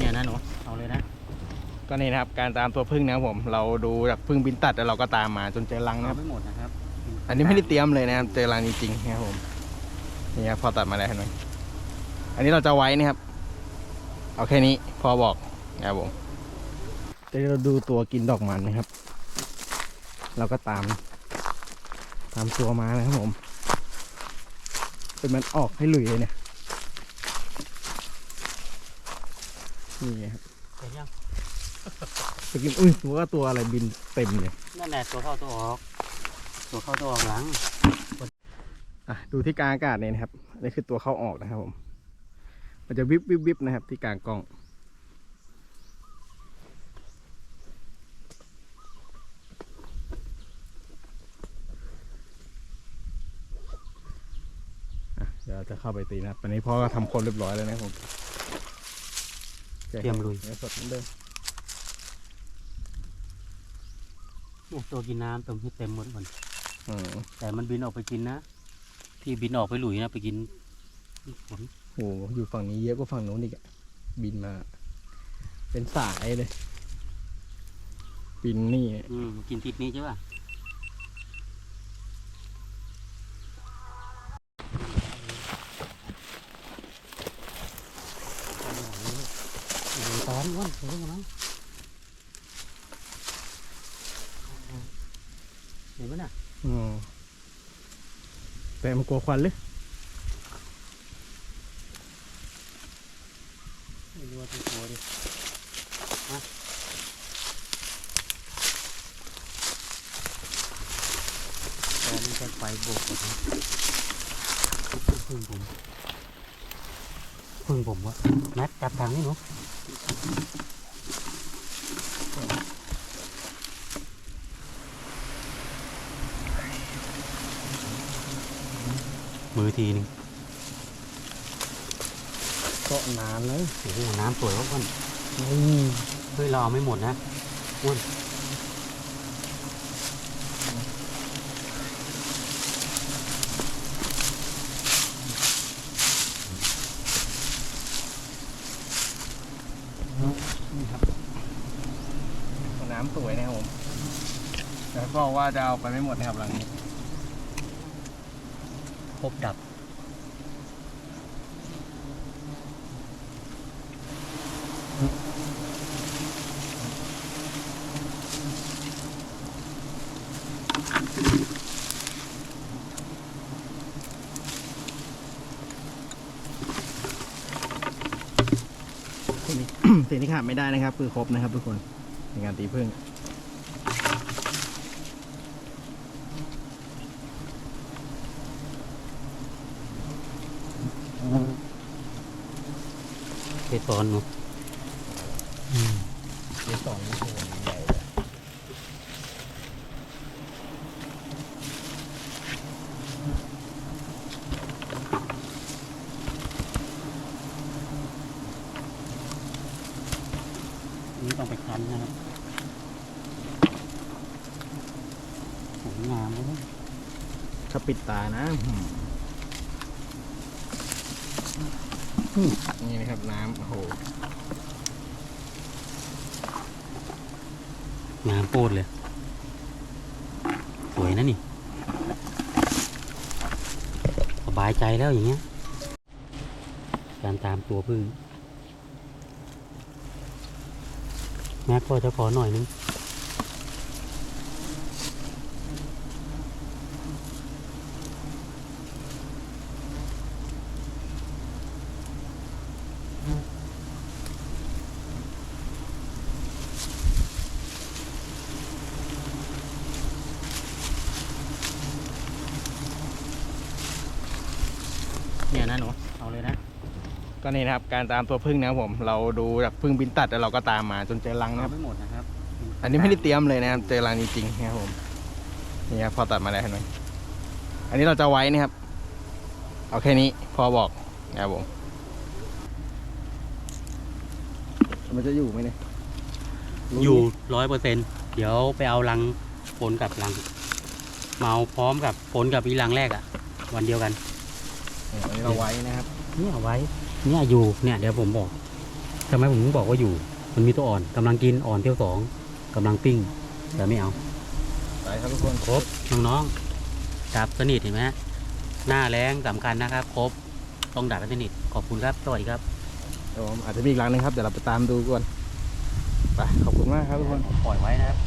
เนี่ยนะหนูเอาเลยนะก็นี่นะครับการตามตัวพึ่งนะครับผม เราดูจากพึ่งบินตัดแล้วเราก็ตามมาจนเจอรังนะคเอารับไม่หมดนะครับอันนี้ไม่ได้เตรียมเลยนะครับ เจอรังจริงๆนะครับผม นี่ครับพอตัดมาแล้วเห็นไหมอันนี้เราจะไว้นะครับ เอาแค่นี้พอบอกนะครับผมเดี๋ยวเราดูตัวกินดอกมันนะครับ เราก็ตาม ตามตัวมานะครับผม เป็นมันออกให้หลุยเลยเนี่ย นี่ครับเห็นยังไปกินอุ้ยตัวก็ตัวอะไรบินเต็มเลยนั่นแหละตัวเข้าตัวออก ตัวเข้าตัวออกหลังอะดูที่กลางอากาศเนี่ยนะครับอันนี่คือตัวเข้าออกนะครับผม มันจะวิบวิบวิบนะครับ ที่กลางกล้องอะเดี๋ยวเราจะเข้าไปตีนะครับตอนนี้พ่อก็ทำคนเรียบร้อยแล้วนะครับผม เตรียมลุยเนื้อสดเหมือนเดิมเนี่ยตัวกินน้ำเติมให้เต็มหมดก่อนอืมแต่มันบินออกไปกินนะที่บินออกไปหลุยนะไปกินผลโอ้โหอยู่ฝั่งนี้เยอะกว่าฝั่งนู้นอีกอะบินมา เป็นสายเลย บินนี่อืมกินทิศนี้ใช่ป่ะ ตอนวันเห็นไหมเห็นไหมน่ะอืมแต่มันกลัวควันเลยไม่รู้ว่าตัวตัวดิมาตอนนี้จะไฟโบกหมดนะพึ่งผม พึ่งผมวะแม็กจับทางนี่หนูมือทีหนึงก็นานเลยโอ้โหน้ำสวยมากอ้วนนี่เฮ้ยเราเอาไม่หมดนะอ้วน นี่ครับน้ำสวยนะครับผมแต่ก็ว่าจะเอาไปไม่หมดนะครับหลังนี้ครบดับ สิ่งที่สิ่งที่ขาดไม่ได้นะครับ คือครบนะครับ ทุกคนในการตีพึ่งไปสอนหนูตีสองนี่คือใหญ่เลย นี่ต้องไปคันนะครับสวยงามเลยถ้าปิดตานะอืมอืมนี่นะครับน้ำโอ้โหงามโปดเลย สวยนะนี่ สบายใจแล้วอย่างเงี้ย การตามตัวพึ่ง แม็กก็จะขอหน่อยนึงเนี่ยนะหนูเอาเลยนะ ก็นี่นะครับการตามตัวพึ่งนะครับผม เราดูจากพึ่งบินตัดแล้วเราก็ตามมาจนเจอรังนะครับ ไม่หมดนะครับ อันนี้ไม่ได้เตรียมเลยนะครับเจอรังจริงๆนะครับผมนี่ครับพอตัดมาแล้วเห็นไหมอันนี้เราจะไว้นะครับ เอาแค่นี้พอบอกนะครับผมมันจะอยู่ไหมเนี่ยรู้อยู่ร้อยเปอร์เซ็นเดี๋ยวไปเอารังผลกับรัง เมาพร้อมกับผลกับอีรังแรกอะวันเดียวกันเนี่ยอันนี้เราไว้นะครับเนี่ยเอาไว้ เนี่ยอยู่เนี่ยเดี๋ยวผมบอกทำไมผมถึงบอกว่าอยู่ มันมีตัวอ่อนกำลังกินอ่อนเที่ยวสองกำลังปิ้งแต่ไม่เอาไปครับทุกคนครบน้องๆดับสนิทเห็นไหมฮะหน้าแรงสำคัญนะครับ ครบต้องดับให้สนิทขอบคุณครับสวัสดีครับเดี๋ยวผมอาจจะมีอีกหลังหนึงครับเดี๋ยวเราไปตามดูก่อนไปขอบคุณมากครับทุกคนปล่อยไว้นะครับ